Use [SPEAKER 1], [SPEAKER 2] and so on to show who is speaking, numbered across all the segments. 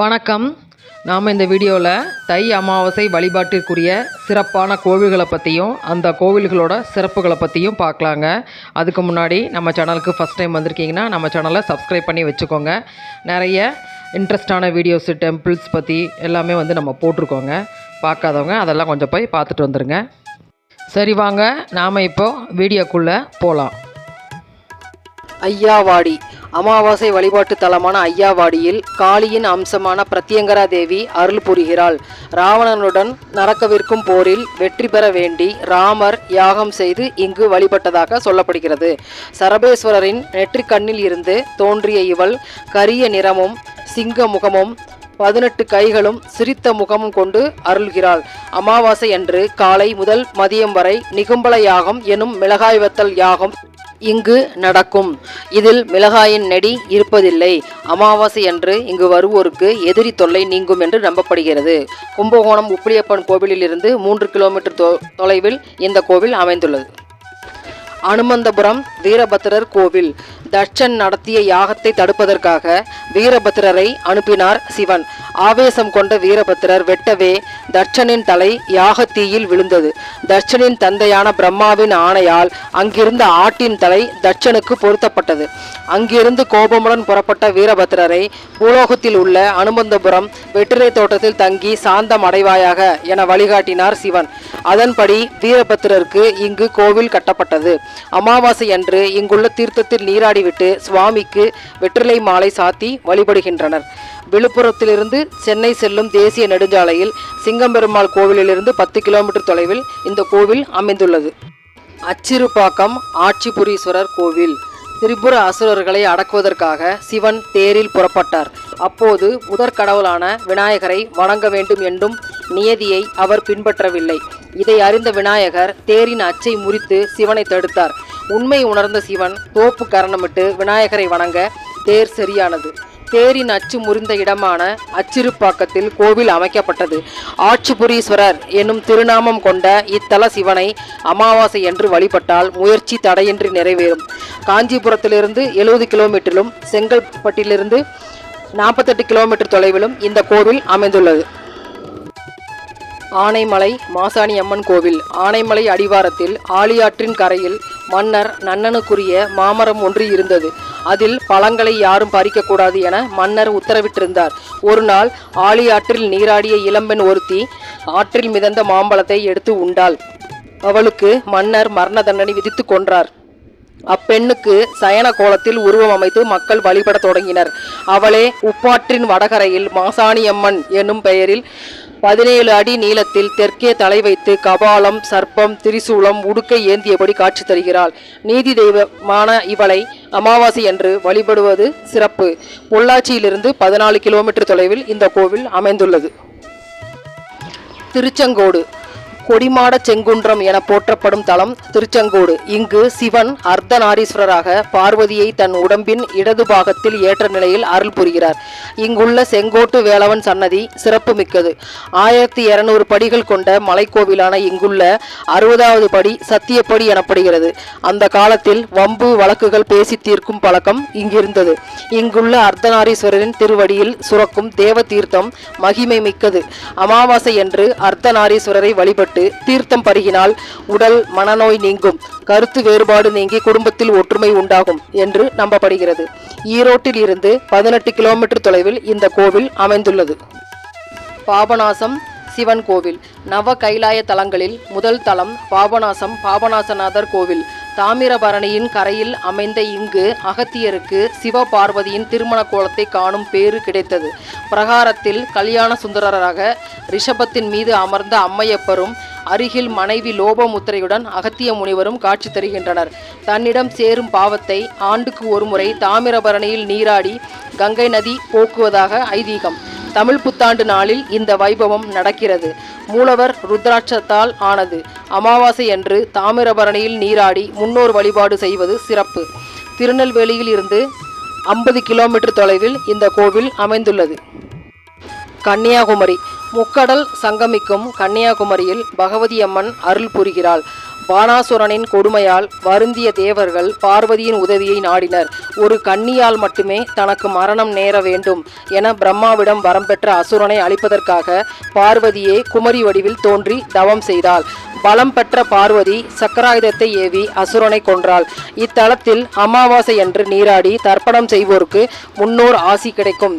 [SPEAKER 1] வணக்கம். நாம் இந்த வீடியோவில் தை அமாவாசை வழிபாட்டிற்குரிய சிறப்பான கோவில்களை பற்றியும் அந்த கோவில்களோட சிறப்புகளை பற்றியும் பார்க்கலாங்க. அதுக்கு முன்னாடி நம்ம சேனலுக்கு ஃபஸ்ட் டைம் வந்திருக்கீங்கன்னா நம்ம சேனலை சப்ஸ்கிரைப் பண்ணி வச்சுக்கோங்க. நிறைய இன்ட்ரெஸ்டான வீடியோஸு டெம்பிள்ஸ் பற்றி எல்லாமே வந்து நம்ம போட்டிருக்கோங்க. பார்க்காதவங்க அதெல்லாம் கொஞ்சம் போய் பார்த்துட்டு வந்துடுங்க சரி வாங்க நாம் இப்போது வீடியோக்குள்ளே போகலாம் ஐயாவாடி. அமாவாசை வழிபாட்டு தலமான ஐயாவாடியில் காளியின் அம்சமான பிரத்யங்கரா தேவி அருள் புரிகிறாள். ராவணனுடன் நடக்கவிருக்கும் போரில் வெற்றி பெற வேண்டி ராமர் யாகம் செய்து இங்கு வழிபட்டதாக சொல்லப்படுகிறது. சரபேஸ்வரரின் நெற்றிக்கண்ணில் இருந்து தோன்றிய இவள் கரிய நிறமும் சிங்க முகமும் பதினெட்டு கைகளும் சிரித்த முகமும் கொண்டு அருள்கிறாள். அமாவாசை அன்று காலை முதல் மதியம் வரை நிகும்பல யாகம் எனும் மிளகாய் வத்தல் யாகம் இங்கு நடக்கும். இதில் மிளகாயின் நெடி இருப்பதில்லை. அமாவாசை அன்று இங்கு வருவோருக்கு எதிரி தொல்லை நீங்கும் என்று நம்பப்படுகிறது. கும்பகோணம் உப்பிலியப்பன் கோவிலிலிருந்து மூன்று கிலோமீட்டர் தொ தொலைவில் இந்த கோவில் அமைந்துள்ளது. அனுமந்தபுரம் வீரபத்திரர் கோவில். தட்சன் நடத்திய யாகத்தை தடுப்பதற்காக வீரபத்திரரை அனுப்பினார் சிவன். ஆவேசம் கொண்ட வீரபத்திரர் வெட்டவே தட்சனின் தலை யாகத்தீயில் விழுந்தது. தட்சனின் தந்தையான பிரம்மாவின் ஆணையால் அங்கிருந்த ஆட்டின் தலை தட்சனுக்கு பொருத்தப்பட்டது. அங்கிருந்து கோபமுடன் புறப்பட்ட வீரபத்திரரை பூலோகத்தில் உள்ள அனுமந்தபுரம் வெற்றிலை தோட்டத்தில் தங்கி சாந்தம் அடைவாயாக என வழிகாட்டினார் சிவன். அதன்படி வீரபத்திரருக்கு இங்கு கோவில் கட்டப்பட்டது. அமாவாசை அன்று இங்குள்ள தீர்த்தத்தில் நீராடி விட்டு சுவாமிக்கு வெற்றிலை மாலை சாத்தி வழிபடுகின்றனர். விழுப்புரத்திலிருந்து சென்னை செல்லும் தேசிய நெடுஞ்சாலையில் சிங்கம்பெருமாள் கோவிலிலிருந்து பத்து கிலோமீட்டர் தொலைவில் இந்த கோவில் அமைந்துள்ளது. அச்சிறுபாக்கம் ஆட்சிபுரீஸ்வரர் கோவில். திரிபுர அசுரர்களை அடக்குவதற்காக சிவன் தேரில் புறப்பட்டார். அப்போது முதற் கடவுளான விநாயகரை வணங்க வேண்டும் என்றும் நியதியை அவர் பின்பற்றவில்லை. இதை அறிந்த விநாயகர் தேரின் அச்சை முறித்து சிவனை தடுத்தார். உண்மை உணர்ந்த சிவன் தோப்பு கரணமிட்டு விநாயகரை வணங்க தேர் சரியானது. தேரின் அச்சு முறிந்த இடமான அச்சிறுப்பாக்கத்தில் கோவில் அமைக்கப்பட்டது. ஆட்சிபுரீஸ்வரர் என்னும் திருநாமம் கொண்ட இத்தல சிவனை அமாவாசை என்று வழிபட்டால் முயற்சி தடையின்றி நிறைவேறும். காஞ்சிபுரத்திலிருந்து எழுபது கிலோமீட்டரிலும் செங்கல்பட்டிலிருந்து நாற்பத்தெட்டு கிலோமீட்டர் தொலைவிலும் இந்த கோவில் அமைந்துள்ளது. ஆனைமலை மாசாணி அம்மன் கோவில். ஆனைமலை அடிவாரத்தில் ஆழியாற்றின் கரையில் மன்னர் நன்னனுக்குரிய மாமரம் ஒன்று இருந்தது. அதில் பழங்களை யாரும் பறிக்கக்கூடாது என மன்னர் உத்தரவிட்டிருந்தார். ஒரு நாள் ஆழியாற்றில் நீராடிய இளம்பெண் ஒருத்தி ஆற்றில் மிதந்த மாம்பழத்தை எடுத்து உண்டாள். அவளுக்கு மன்னர் மரண தண்டனை விதித்து கொன்றார். அப்பெண்ணுக்கு சயன கோலத்தில் உருவம் அமைத்து மக்கள் வழிபடத் தொடங்கினர். அவளே உப்பாற்றின் வடகரையில் மாசாணியம்மன் என்னும் பெயரில் பதினேழு அடி நீளத்தில் தெற்கே தலை வைத்து கபாலம் சர்ப்பம் திரிசூலம் உடுக்கை ஏந்தியபடி காட்சி தருகிறாள். நீதி தெய்வமான இவளை அமாவாசை என்று வழிபடுவது சிறப்பு. பொள்ளாச்சியிலிருந்து பதினாலு கிலோமீட்டர் தொலைவில் இந்த கோவில் அமைந்துள்ளது. திருச்செங்கோடு கொடிமாட செங்குன்றம் என போற்றப்படும் தலம் திருச்செங்கோடு. இங்கு சிவன் அர்த்தநாரீஸ்வரராக பார்வதியை தன் உடம்பின் இடது பாகத்தில் ஏற்ற நிலையில் அருள் புரிகிறார். இங்குள்ள செங்கோட்டு வேளவன் சன்னதி சிறப்பு மிக்கது ஆயிரத்தி இருநூறு படிகள் கொண்ட மலைக்கோவிலான இங்குள்ள அறுபதாவது படி சத்தியப்படி எனப்படுகிறது. அந்த காலத்தில் வம்பு வழக்குகள் பேசி தீர்க்கும் பழக்கம் இங்கிருந்தது. இங்குள்ள அர்த்தநாரீஸ்வரரின் திருவடியில் சுரக்கும் தேவ தீர்த்தம் மகிமை மிக்கது. அமாவாசை என்று அர்த்தநாரீஸ்வரரை வழிபட்டு தீர்த்தம் பருகினால் உடல் மனநோய் நீங்கும். கருத்து வேறுபாடு நீங்கி குடும்பத்தில் ஒற்றுமை உண்டாகும் என்று நம்பப்படுகிறது. ஈரோட்டில் இருந்து பதினெட்டு கிலோமீட்டர் தொலைவில் இந்த கோவில் அமைந்துள்ளது. பாபநாசம் சிவன் கோவில். நவ கைலாய தலங்களில் முதல் தலம் பாபநாசம் பாபநாசநாதர் கோவில். தாமிரபரணியின் கரையில் அமைந்த இங்கு அகத்தியருக்கு சிவபார்வதியின் திருமண கோலத்தை காணும் பேறு கிடைத்தது. பிரகாரத்தில் கல்யாண சுந்தரராக ரிஷபத்தின் மீது அமர்ந்த அம்மையப்பரும் அருகில் மனைவி லோபமுத்திரையுடன் அகத்திய முனிவரும் காட்சி தருகின்றனர். தன்னிடம் சேரும் பாவத்தை ஆண்டுக்கு ஒருமுறை தாமிரபரணியில் நீராடி கங்கை நதி போக்குவதாக ஐதீகம். தமிழ் புத்தாண்டு நாளில் இந்த வைபவம் நடக்கிறது. மூலவர் ருத்ராட்சத்தால் ஆனது. அமாவாசை அன்று தாமிரபரணியில் நீராடி முன்னோர் வழிபாடு செய்வது சிறப்பு. திருநெல்வேலியில் இருந்து ஐம்பது கிலோமீட்டர் தொலைவில் இந்த கோவில் அமைந்துள்ளது. கன்னியாகுமரி. முக்கடல் சங்கமிக்கும் கன்னியாகுமரியில் பகவதி அம்மன் அருள் புரிகிறாள். பானாசுரனின் கொடுமையால் வருந்திய தேவர்கள் பார்வதியின் உதவியை நாடினர். ஒரு கன்னியால் மட்டுமே தனக்கு மரணம் நேர வேண்டும் என பிரம்மாவிடம் வரம் பெற்ற அசுரனை அழிப்பதற்காக பார்வதியே குமரி வடிவில் தோன்றி தவம் செய்தாள். பலம் பெற்ற பார்வதி சக்கராயுதத்தை ஏவி அசுரனை கொன்றாள். இத்தலத்தில் அமாவாசை அன்று நீராடி தர்ப்பணம் செய்வோருக்கு முன்னோர் ஆசி கிடைக்கும்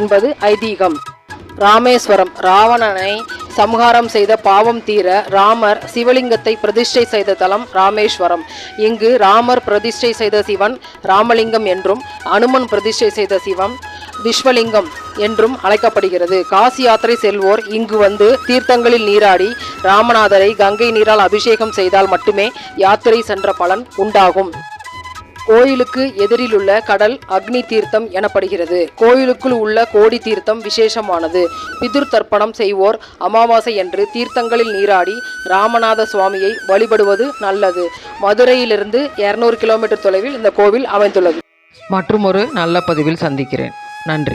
[SPEAKER 1] என்பது ஐதீகம். ராமேஸ்வரம் ராவணனை சம்ஹாரம் செய்த பாவம் தீர ராமர் சிவலிங்கத்தை பிரதிஷ்டை செய்த தலம் ராமேஸ்வரம். இங்கு ராமர் பிரதிஷ்டை செய்த சிவன் ராமலிங்கம் என்றும் அனுமன் பிரதிஷ்டை செய்த சிவம் விஸ்வலிங்கம் என்றும் அழைக்கப்படுகிறது. காசி யாத்திரை செல்வோர் இங்கு வந்து தீர்த்தங்களில் நீராடி ராமநாதரை கங்கை நீரால் அபிஷேகம் செய்தால் மட்டுமே யாத்திரை சென்ற பலன் உண்டாகும். கோயிலுக்கு எதிரில் உள்ள கடல் அக்னி தீர்த்தம் எனப்படுகிறது. கோயிலுக்குள் உள்ள கோடி தீர்த்தம் விசேஷமானது. பிதுர் தர்ப்பணம் செய்வோர் அமாவாசை அன்று தீர்த்தங்களில் நீராடி ராமநாத சுவாமியை வழிபடுவது நல்லது. மதுரையிலிருந்து இருநூறு கிலோமீட்டர் தொலைவில் இந்த கோவில் அமைந்துள்ளது. மற்றும் ஒரு நல்ல பதிவில் சந்திக்கிறேன். நன்றி.